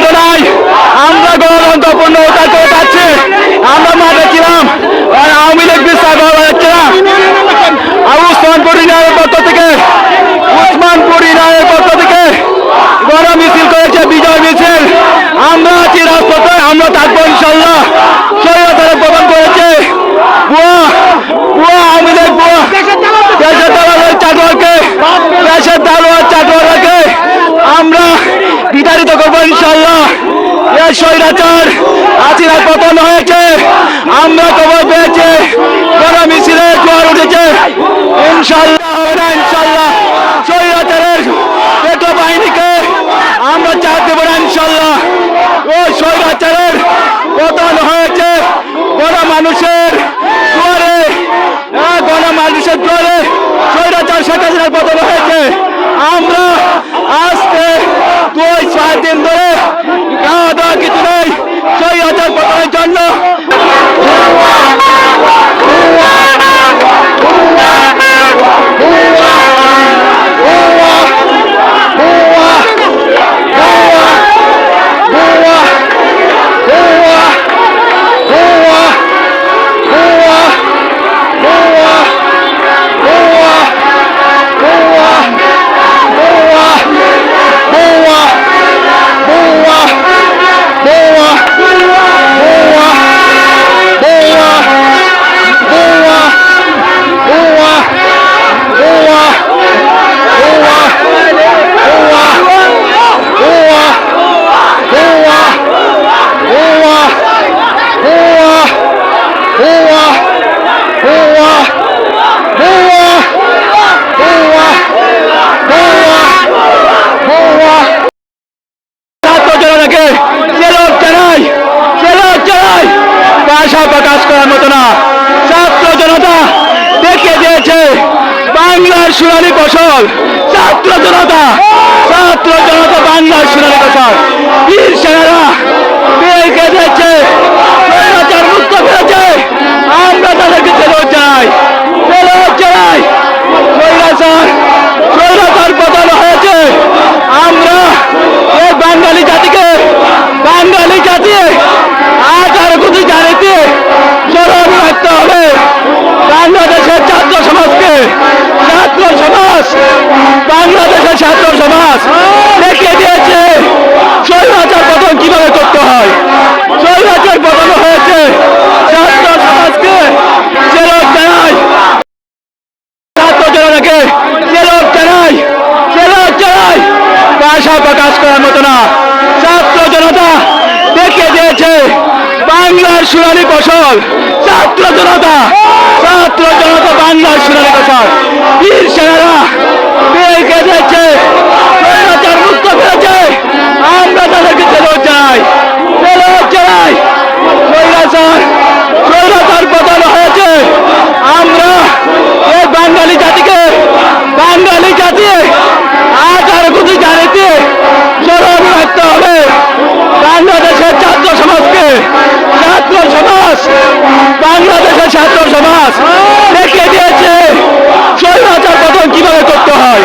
ঘটনা স্বৈরাচার হাসিনার পতন হয়েছে। আমরা খবর পেয়েছি বড় মিছিলে জোয়ার উঠেছে। ইনশাল্লাহ হবে না, ইনশাল্লাহ। স্বৈরাচারের পেটো বাহিনীকে আমরা চাপ দেবো না, ইনশাল্লাহ। ও স্বৈরাচারের পতন হয়েছে বড় মানুষের জোয়ারে। গণ মানুষের জোয়ারে শেখ হাসিনার পতন হয়েছে। আমরা আজকে দুই চার দিন ধরে ভাষা প্রকাশ করার মতো না। ছাত্র জনতা দেখে দিয়েছে বাংলার সোনালী ফসল ছাত্র জনতা ছাত্র জনতা বাংলার সোনালী ফসল বীর সেনারা দেখে দিয়েছে স্বৈরাচার মুক্ত করেছে আমরা তাদেরকে চেলক জানাই চেলক জানাই স্বৈরাচার স্বৈরাচার পতন হয়েছে আমরা এই বাঙালি জাতিকে বাঙালি জাতি আজ আর কিছু জানিতে স্মরণ রাখতে হবে বাংলাদেশের ছাত্র সমাজকে ছাত্র সমাজ বাংলাদেশের ছাত্র সমাজ দেখিয়ে দিয়েছে স্বৈরাচার পতন কীভাবে করতে হয় স্বৈরাচার পতন হয়েছে ছাত্র সমাজকে চেরক জানাই ছাত্র জনতাকে চেরক জানাই চেরক জানাই ভাষা প্রকাশ করার মতো না ছাত্র জনতা দেখে দিয়েছে বাংলার সোনালী ফসল। ছাত্র জনতা ছাত্র জনতা বাংলার সোনালী ফসল বীর সেনারা ছাত্র সমাজ দেখিয়ে দিয়েছে। স্বৈরাচার পতন কীভাবে করতে হয়?